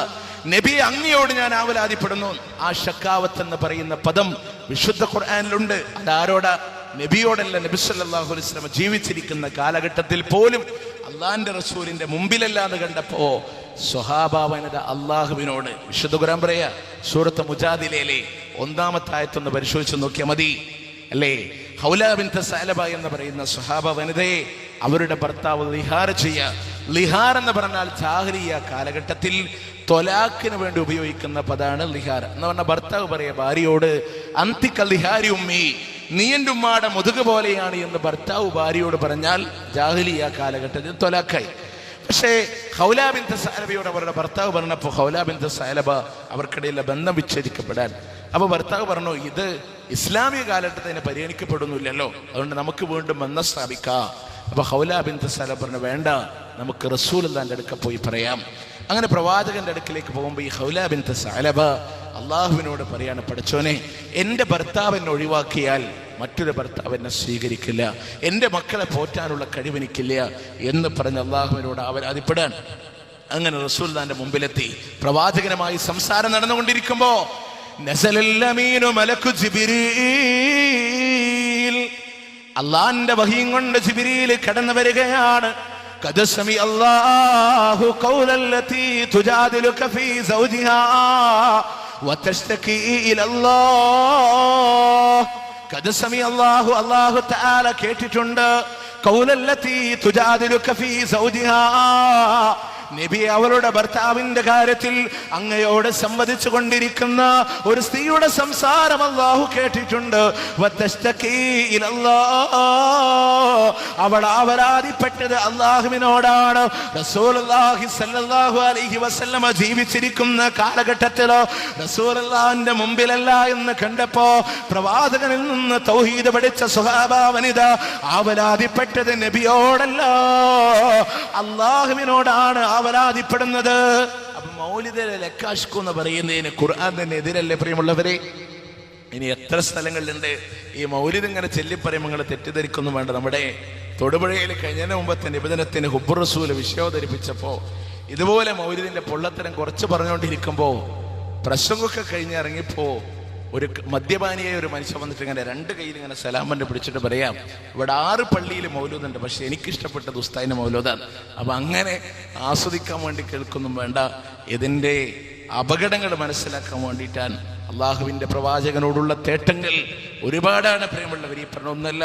നബി അങ്ങയോട് ഞാൻ ആവലാതിപ്പെടുന്നു ആ ഷക്കാവത്ത് എന്ന് പറയുന്ന പദം വിശുദ്ധ ഖുർആാനിലുണ്ട്. അതാരോടാ? നബിയോടല്ല നബി സല്ലല്ലാഹു അലൈഹി വസല്ലം ജീവിച്ചിരിക്കുന്ന കാലഘട്ടത്തിൽ പോലും അള്ളാന്റെ റസൂലിന്റെ മുമ്പിലല്ലാതെ കണ്ടപ്പോ സ്വഹാഭാവനത അള്ളാഹുവിനോട് വിശുദ്ധ ഖുർആൻ പറയാ സൂറത്ത് മുജാദിലയിലെ ഒന്നാമത്തെ ആയത്തൊന്ന് പരിശോധിച്ച് നോക്കിയാൽ മതി. അല്ലേ? ഹൗലാബിൻ തസാലബ സാലബ എന്ന് പറയുന്ന സ്വഹാബ വനിതയെ അവരുടെ ഭർത്താവ് ലിഹാർ ചെയ്യ ലിഹാർ എന്ന് പറഞ്ഞാൽ ചാഹരിയ കാലഘട്ടത്തിൽ തൊലാക്കിന് വേണ്ടി ഉപയോഗിക്കുന്ന പദാണ് ലിഹാർ. എന്ന് പറഞ്ഞ ഭർത്താവ് പറയാ ഭാര്യയോട് അന്തിക്ക ലിഹാരി ഉമ്മി നീ എന്റെ ഉമ്മാടെ മുതുക് പോലെയാണ് എന്ന് ഭർത്താവ് ഭാര്യയോട് പറഞ്ഞാൽ ജാഹലിയ കാലഘട്ടത്തിൽ തൊലാക്കായി പക്ഷേ ഹൗലാബിന്ദ സാലബയോട് അവരുടെ ഭർത്താവ് പറഞ്ഞപ്പോൾ ഹൗലാബിന്ദ സാലബ അവർക്കിടയിലെ ബന്ധം വിച്ഛേദിക്കപ്പെടാൻ. അപ്പൊ ഭർത്താവ് പറഞ്ഞു ഇത് ഇസ്ലാമിക കാലഘട്ടത്തിന് പരിഗണിക്കപ്പെടുന്നില്ലല്ലോ. അതുകൊണ്ട് നമുക്ക് വീണ്ടും ബന്ധം സ്ഥാപിക്കാം. അപ്പൊ ഹൗലാബിന്ദ സാലബ പറഞ്ഞു വേണ്ട നമുക്ക് റസൂൽ അല്ലാന്റെ അടുക്ക പോയി പറയാം. അങ്ങനെ പ്രവാചകന്റെ അടുക്കിലേക്ക് പോകുമ്പോൾ ഈ ഹൗല ഹൗലാബിന്ദ സാലബ അള്ളാഹുവിനോട് പറയാണ് പഠിച്ചോനെ എന്റെ ഭർത്താവ് എന്നെ ഒഴിവാക്കിയാൽ മറ്റൊരു ഭർത്താവ് എന്നെ സ്വീകരിക്കില്ല. എന്റെ മക്കളെ പോറ്റാനുള്ള കഴിവെനിക്കില്ല. എന്ന് പറഞ്ഞ് അള്ളാഹുവിനോട് അവരാതിപ്പെടാൻ അങ്ങനെ റസൂൽദാന്റെ മുമ്പിലെത്തി. പ്രവാചകനുമായി സംസാരം നടന്നുകൊണ്ടിരിക്കുമ്പോ നസലൽ അമീനു മലക്കു ജിബിരീൽ. അള്ളാന്റെ വഹിയും കൊണ്ട് ജിബിരിയിൽ കടന്നു വരികയാണ്. കേട്ടിട്ടുണ്ട്. നബി അവളുടെ ഭർത്താവിന്റെ കാര്യത്തിൽ അങ്ങയോട് സംവദിച്ചു കൊണ്ടിരിക്കുന്ന ഒരു സ്ത്രീയുടെ സംസാരം അള്ളാഹു കേട്ടിട്ടുണ്ട്. അവൾ ആവരാതിപ്പെട്ടത് അള്ളാഹുവിനോടാണ് അലൈഹി ജീവിച്ചിരിക്കുന്ന കാലഘട്ടത്തിലോ റസൂലിന്റെ മുമ്പിലല്ല എന്ന് കണ്ടപ്പോ പ്രവാചകനിൽ നിന്ന് തൗഹീദ് പഠിച്ച സുഹാബ വനിത അവരാതിപ്പെട്ടത് നബിയോടല്ല അള്ളാഹുവിനോടാണ് അവരാതിപ്പെടുന്നത് അപ്പൊ മൗലിദരെ ലക്കാഷ്കു എന്ന് പറയുന്നതിന് ഖുർആൻ തന്നെ എതിരല്ലേ പ്രിയമുള്ളവരെ? ഇനി എത്ര സ്ഥലങ്ങളിലുണ്ട്? ഈ മൗലിദ് ഇങ്ങനെ ചെല്ലിപ്പറയുമ്പോൾ നിങ്ങൾ തെറ്റിദ്ധരിക്കൊന്നും വേണ്ട. നമ്മുടെ തൊടുപുഴയിൽ കഴിഞ്ഞതിന് മുമ്പത്തെ നിബന്ധനത്തിന് ഹുബുർ റസൂൽ വിഷയോധരിപ്പിച്ചപ്പോൾ ഇതുപോലെ മൗലിദിന്റെ പൊള്ളത്തരം കുറച്ച് പറഞ്ഞുകൊണ്ടിരിക്കുമ്പോൾ പ്രസംഗമൊക്കെ കഴിഞ്ഞ് ഇറങ്ങിപ്പോ ഒരു മദ്യപാനിയായ ഒരു മനുഷ്യൻ വന്നിട്ട് ഇങ്ങനെ രണ്ട് കയ്യിൽ ഇങ്ങനെ സലാമന്റെ പിടിച്ചിട്ട് പറയാം ഇവിടെ ആറ് പള്ളിയിൽ മൗലൂദുണ്ട് പക്ഷെ എനിക്കിഷ്ടപ്പെട്ടത് ഉസ്താദിന്റെ മൗലൂദാണ്. അപ്പൊ അങ്ങനെ ആസ്വദിക്കാൻ വേണ്ടി കേൾക്കൊന്നും വേണ്ട. ഇതിന്റെ അപകടങ്ങൾ മനസ്സിലാക്കാൻ വേണ്ടിയിട്ടാണ് അള്ളാഹുവിന്റെ പ്രവാചകനോടുള്ള തേട്ടങ്ങൾ. ഒരുപാടാണ് പ്രിയമുള്ളവർ ഈ പറഞ്ഞ ഒന്നല്ല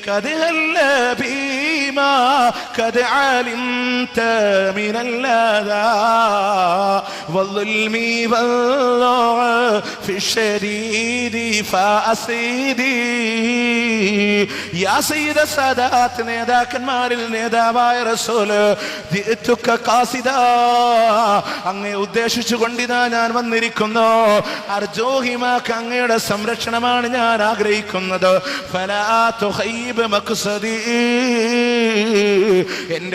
قد هل بما قد علمت من الأذى والظلم والضعف الشديد فأسيدي يا سيد السادات നേതാക്കന്മാരിൽ നേതാവായ റസൂല് ജിഅ്തുക ഖാസിദാ അങ്ങയെ ഉദ്ദേശിച്ചുകൊണ്ട് ഇതാ ഞാൻ വന്നിരിക്കുന്നു അർജോഹിമാക്ക് അങ്ങയുടെ സംരക്ഷണമാണ് ഞാൻ ആഗ്രഹിക്കുന്നത് ഫലാ ഹബീബ് മക്സദി.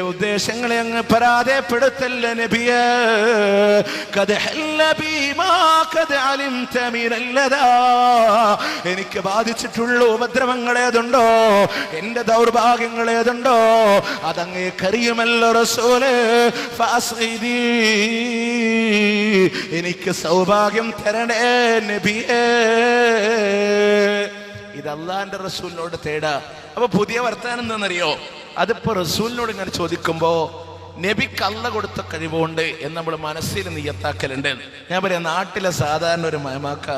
ഉദ്ദേശങ്ങളെ അങ്ങ് പരാജയപ്പെടുത്തല്ല നബിയ. എനിക്ക് ബാധിച്ചിട്ടുള്ള ഉപദ്രവങ്ങൾ ഏതുണ്ടോ? എന്റെ ദൗർഭാഗ്യങ്ങൾ ഏതുണ്ടോ? അതങ്ങേ കറിയുമല്ലോ റസൂൽ എനിക്ക് സൗഭാഗ്യം തരണേ നബിയേ. ഇത് അള്ളാന്റെ റസൂലിനോട് തേടാ. അപ്പൊ പുതിയ വർത്താനം എന്താണെന്നറിയോ? അതിപ്പോ റസൂലിനോട് ഇങ്ങനെ ചോദിക്കുമ്പോ നബിക്ക് അല്ല കൊടുത്ത കഴിവുണ്ട് എന്ന് നമ്മൾ മനസ്സിൽ നിയത്താക്കലുണ്ട് ഞാൻ പറയാം നാട്ടിലെ സാധാരണ ഒരു മയമാക്ക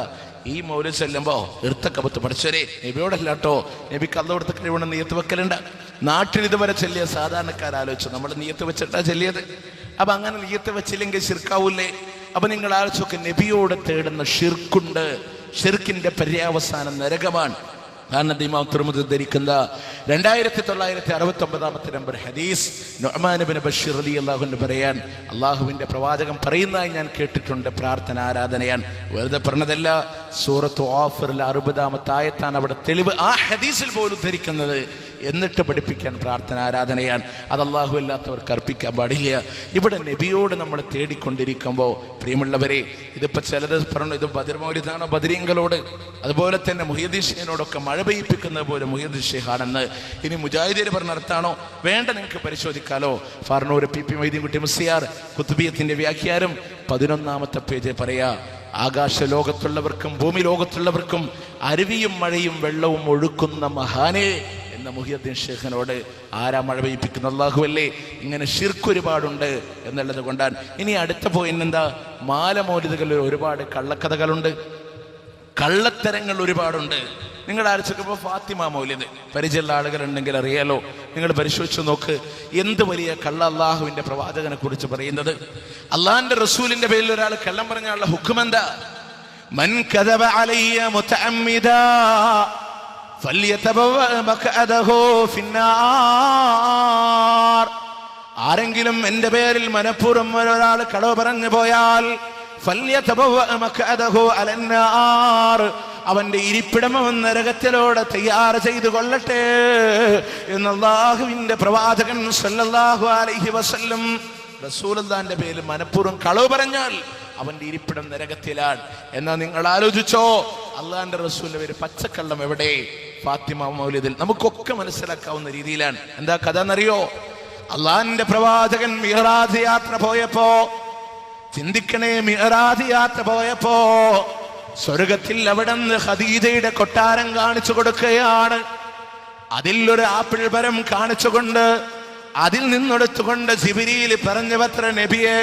ഈ മൗര്യം ചെല്ലുമ്പോ ഇർത്തക്കപത്ത് പഠിച്ചവരെ നബിയോടല്ലാട്ടോ നബിക്ക് അല്ല കൊടുത്ത കഴിവുണ്ട് നീയത്ത് വെക്കലുണ്ട്. നാട്ടിൽ ഇതുവരെ ചെല്ലിയ സാധാരണക്കാർ ആലോചിച്ചു. നമ്മൾ നീയത്ത് വെച്ചിട്ടാ ചെല്ലിയത്. അപ്പൊ അങ്ങനെ നീയത്ത് വെച്ചില്ലെങ്കിൽ ശിർക്കാവൂലേ അപ്പൊ നിങ്ങൾ ആലോചിച്ചൊക്കെ നബിയോട് തേടുന്ന ഷിർക്കുണ്ട് ഷിർക്കിന്റെ പര്യാവസാനം നരകമാണ്. കാരണം ഇമാം തുറമുദ് ധരിക്കുന്ന രണ്ടായിരത്തി തൊള്ളായിരത്തി അറുപത്തി ഒമ്പതാമത്തെ നമ്പർ ഹദീസ് നൊഹ്മാനുബിന് ബഷീർ അലി അള്ളാഹുവിന് പറയാൻ അള്ളാഹുവിന്റെ പ്രവാചകം പറയുന്നതായി ഞാൻ കേട്ടിട്ടുണ്ട് പ്രാർത്ഥന ആരാധനയാണ്. വെറുതെ പറഞ്ഞതല്ല സൂറത്ത് ഓഫറിൽ അറുപതാമത്തെ ആയത്താണ് അവിടെ തെളിവ്. ആ ഹദീസിൽ പോലും ധരിക്കുന്നത് എന്നിട്ട് പഠിപ്പിക്കാൻ പ്രാർത്ഥന ആരാധനയാണ്. അത് അള്ളാഹു അർപ്പിക്കാൻ പാടില്ല. ഇവിടെ നബിയോട് നമ്മൾ തേടിക്കൊണ്ടിരിക്കുമ്പോൾ പ്രിയമുള്ളവരെ ഇതിപ്പോൾ ചിലത് പറഞ്ഞു ഇത് ബദിർമൗലിതാണോ ബദരീങ്ങളോട്? അതുപോലെ തന്നെ മുഹീദിഷേനോടൊക്കെ മഴ പെയ്യിപ്പിക്കുന്നത് പോലെ മുഹീദിഷേഹാണെന്ന് ഇനി മുജാഹിദീർ പറഞ്ഞ അർത്ഥാണോ വേണ്ട നിങ്ങൾക്ക് പരിശോധിക്കാലോ. ഫാർണൂർ പി പി മൈദീൻകുട്ടി മുസിയാർ കുത്തുബിയത്തിന്റെ വ്യാഖ്യാനം പതിനൊന്നാമത്തെ പേജ് പറയാ. ആകാശ ലോകത്തുള്ളവർക്കും ഭൂമി ലോകത്തുള്ളവർക്കും അരുവിയും മഴയും വെള്ളവും ഒഴുക്കുന്ന മഹാനേ എന്ന മുഹിയദ്ദീൻ ഷേഖിനോട് ആരാ മഴ പെയ്യിപ്പിക്കുന്ന അള്ളാഹുവല്ലേ ഇങ്ങനെ ഷിർക്ക് ഒരുപാടുണ്ട് എന്നുള്ളത് കൊണ്ടാണ്. ഇനി അടുത്ത പോയിന്റ് എന്താ? മാലമൗലിതകളിൽ ഒരുപാട് കള്ളക്കഥകളുണ്ട്. കള്ളത്തരങ്ങൾ ഒരുപാടുണ്ട്. നിങ്ങൾ ആലോചിക്കുമ്പോൾ ഫാത്തിമ മൗലിദ്. പരിചയമുള്ള ആളുകളുണ്ടെങ്കിൽ അറിയാലോ. നിങ്ങൾ പരിശോധിച്ച് നോക്ക് എന്ത് വലിയ കള്ള അള്ളാഹുവിന്റെ പ്രവാചകനെ കുറിച്ച് പറയുന്നത്? അള്ളാഹിന്റെ റസൂലിന്റെ പേരിൽ ഒരാൾ കള്ളം പറഞ്ഞാലുള്ള ഹുക്കുമെന്താ? മൻ ആരെങ്കിലും എന്റെ പേരിൽ മനഃപൂർവം ഒരാൾ കടവ് പറഞ്ഞു പോയാൽ അവന്റെ ഇരിപ്പിടമവൻ നരകത്തിലൂടെ തയ്യാർ ചെയ്തു കൊള്ളട്ടെ എന്നുള്ളാഹുവിന്റെ പ്രവാചകൻ സല്ലല്ലാഹു അലൈഹി വസല്ലം പേരിൽ മനഃപൂർവം കളവ് പറഞ്ഞാൽ അവന്റെ ഇരിപ്പിടം നരകത്തിലാണ്. എന്നാ നിങ്ങൾ ആലോചിച്ചോ? അള്ളാന്റെ റസൂലിന്റെ പേര് പച്ചക്കള്ളം എവിടെ? ഫാത്തിമ മൗലിദിൽ നമുക്കൊക്കെ മനസ്സിലാക്കാവുന്ന രീതിയിലാണ്. എന്താ കഥ എന്നറിയോ അള്ളാഹിന്റെ പ്രവാചകൻ മിഹറാജ് യാത്ര പോയപ്പോ ചിന്തിക്കണേ മിഹറാജ് യാത്ര പോയപ്പോ സ്വർഗത്തിൽ അവിടെ നിന്ന് ഖദീജയുടെ കൊട്ടാരം കാണിച്ചു കൊടുക്കുകയാണ്. അതിൽ ഒരു ആപ്പിൾ പരം കാണിച്ചുകൊണ്ട് അതിൽ നിന്നെടുത്തുകൊണ്ട് ജിബിരിയിൽ പറഞ്ഞവത്ര നബിയേ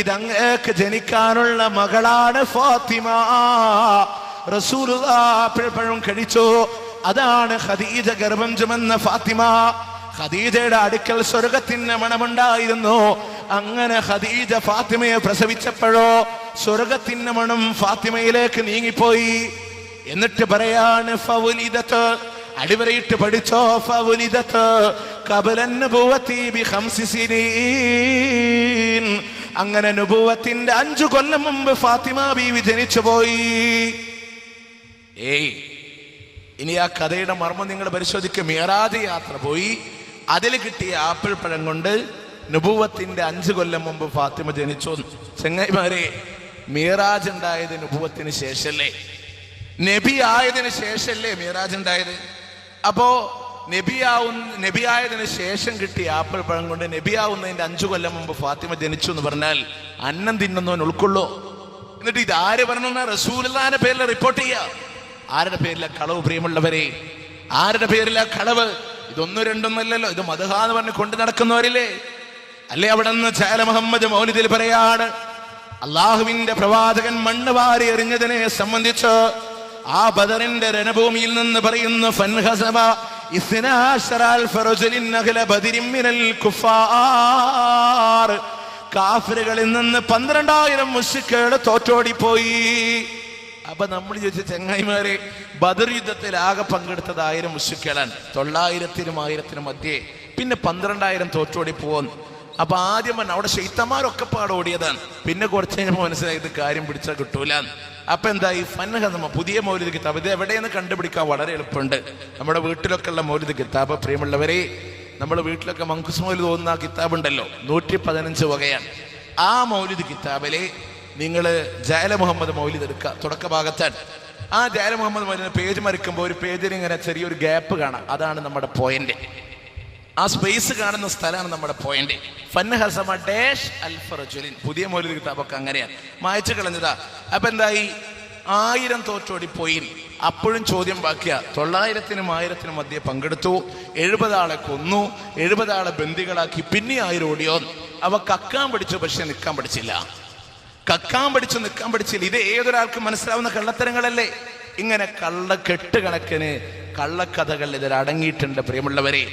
ഇതങ്ങേക്ക് ജനിക്കാനുള്ള മകളാണ് ഫാത്തിമ. റസൂൽ പഴം കഴിച്ചു. അതാണ് ഖദീജ ഗർഭം ചുമന്ന ഫാത്തിമ. ഖദീജയുടെ അടുക്കൽ സ്വർഗത്തിന്റെ മണമുണ്ടായിരുന്നു. അങ്ങനെ ഖദീജ ഫാത്തിമയെ പ്രസവിച്ചപ്പോഴോ സ്വർഗത്തിന്റെ മണം ഫാത്തിമയിലേക്ക് നീങ്ങിപ്പോയി. എന്നിട്ട് പറയാണ് ഫൗലിദത്ത് അടിവരയിട്ട് പഠിച്ചോ ഫൗലിദത്ത് കബലൻ ബി അങ്ങനെ നുബുവത്തിന്റെ അഞ്ചു കൊല്ലം മുമ്പ് ഫാത്തിമ ബീവി ജനിച്ചു പോയി ഏയ് ഇനി ആ കഥയുടെ മർമ്മം നിങ്ങൾ പരിശോധിക്കുക മേറാതെ യാത്ര പോയി അതിൽ കിട്ടിയ ആപ്പിൾ പഴം കൊണ്ട് നുബുവത്തിന്റെ അഞ്ചു കൊല്ലം മുമ്പ് ഫാത്തിമ ജനിച്ചു. ചെങ്ങായിമാരെ മീറാജ് ഉണ്ടായത് നുപൂവത്തിന് ശേഷല്ലേ? നബി ആയതിന് ശേഷല്ലേ മീറാജ് ഉണ്ടായത്? അപ്പോ നബിയാവുന്ന നബിയായതിനു ശേഷം കിട്ടിയ ആപ്പിൾ പഴം കൊണ്ട് നബിയാവുന്നതിന്റെ അഞ്ചു കൊല്ലം മുമ്പ് ഫാത്തിമ ജനിച്ചു എന്ന് പറഞ്ഞാൽ അന്നം തിന്നുന്നവൻ ഉൾക്കൊള്ളോ? എന്നിട്ട് ഇത് ആര് പറഞ്ഞ റസൂലിന്റെ പേരിൽ റിപ്പോർട്ട് ചെയ്യുക ആരുടെ പേരിലെ കളവ് പ്രിയമുള്ളവരെ? ആരുടെ പേരിലെ കളവ്? ഇതൊന്നും രണ്ടൊന്നല്ലല്ലോ ഇത് മധുഹ എന്ന് പറഞ്ഞ് കൊണ്ട് നടക്കുന്നവരില്ലേ? അല്ലേ അവിടെ നിന്ന് ചാല മുഹമ്മദ് മൗലിദിൽ പറയാണ് അള്ളാഹുവിന്റെ പ്രവാചകൻ മണ്ണ് വാരി എറിഞ്ഞതിനെ സംബന്ധിച്ച് ആ ബദറിന്റെ രണഭൂമിയിൽ നിന്ന് പറയുന്നു കാഫിറുകളിൽ നിന്ന് പന്ത്രണ്ടായിരം മുഷിക്കുകൾ തോറ്റോടിപ്പോയി. അപ്പൊ നമ്മൾ ചോദിച്ച ചെങ്ങായിമാരെ ബദർ യുദ്ധത്തിൽ ആകെ പങ്കെടുത്തത് ആയിരം മുസ്ലിക്കളാണ് തൊള്ളായിരത്തിനും ആയിരത്തിനും മധ്യേ. പിന്നെ പന്ത്രണ്ടായിരം തോറ്റോടി പോവാന്ന് അപ്പൊ ആദ്യം പറഞ്ഞു അവിടെ ശൈത്തമാരൊക്കെ പാടോടിയതാണ് പിന്നെ കുറച്ച് കഴിഞ്ഞപ്പോൾ മനസ്സിലായി കാര്യം പിടിച്ചാൽ കിട്ടൂല അപ്പൊ എന്തായി? ഫൻഹസമ പുതിയ മൗലിക കിതാബ്. ഇത് എവിടെയെന്ന് കണ്ടുപിടിക്കാൻ വളരെ എളുപ്പമുണ്ട്. നമ്മുടെ വീട്ടിലൊക്കെ ഉള്ള മൗലിക കിതാബ് പ്രിയമുള്ളവരെ നമ്മുടെ വീട്ടിലൊക്കെ മങ്കുസ് മൗലിദ് തോന്നുന്ന ആ കിതാബ് ഉണ്ടല്ലോ നൂറ്റി പതിനഞ്ച് വകയാണ്. ആ മൗലിദ് കിതാബിലെ നിങ്ങൾ ജയല മുഹമ്മദ് മൗലിദ് എടുക്കുക. തുടക്ക ഭാഗത്താണ് ആ ജയല മുഹമ്മദ് മൗലിദ് പേജ് മറിക്കുമ്പോൾ ഒരു പേജിൽ ഇങ്ങനെ ചെറിയൊരു ഗ്യാപ്പ് കാണാം. അതാണ് നമ്മുടെ പോയിന്റ് ആ സ്പേസ് കാണുന്ന സ്ഥലമാണ് നമ്മുടെ പോയിന്റ് ഡാഷ് അൽഫറജുലിൻ പുതിയ മൗലിദ് കിതാബൊക്കെ അങ്ങനെയാണ്. മായച്ചു കളഞ്ഞതാ. അപ്പൊ എന്തായി? ആയിരം തോറ്റോടി പോയി അപ്പോഴും ചോദ്യം ബാക്കിയ. തൊള്ളായിരത്തിനും ആയിരത്തിനും മധ്യേ പങ്കെടുത്തു. എഴുപത് ആളെ കൊന്നു. എഴുപത് ആളെ ബന്ദികളാക്കി. പിന്നെ ആയിരം ഓടിയോ. അവ കക്കാൻ പഠിച്ചു പക്ഷെ നിൽക്കാൻ പഠിച്ചില്ല. കക്കാൻ പഠിച്ചു നിൽക്കാൻ പഠിച്ചില്ല. ഇത് ഏതൊരാൾക്കും മനസ്സിലാവുന്ന കള്ളത്തരങ്ങളല്ലേ? ഇങ്ങനെ കള്ള കെട്ടുകണക്കിന് കള്ളക്കഥകൾ ഇതിൽ അടങ്ങിയിട്ടുണ്ട് പ്രിയമുള്ളവരെ.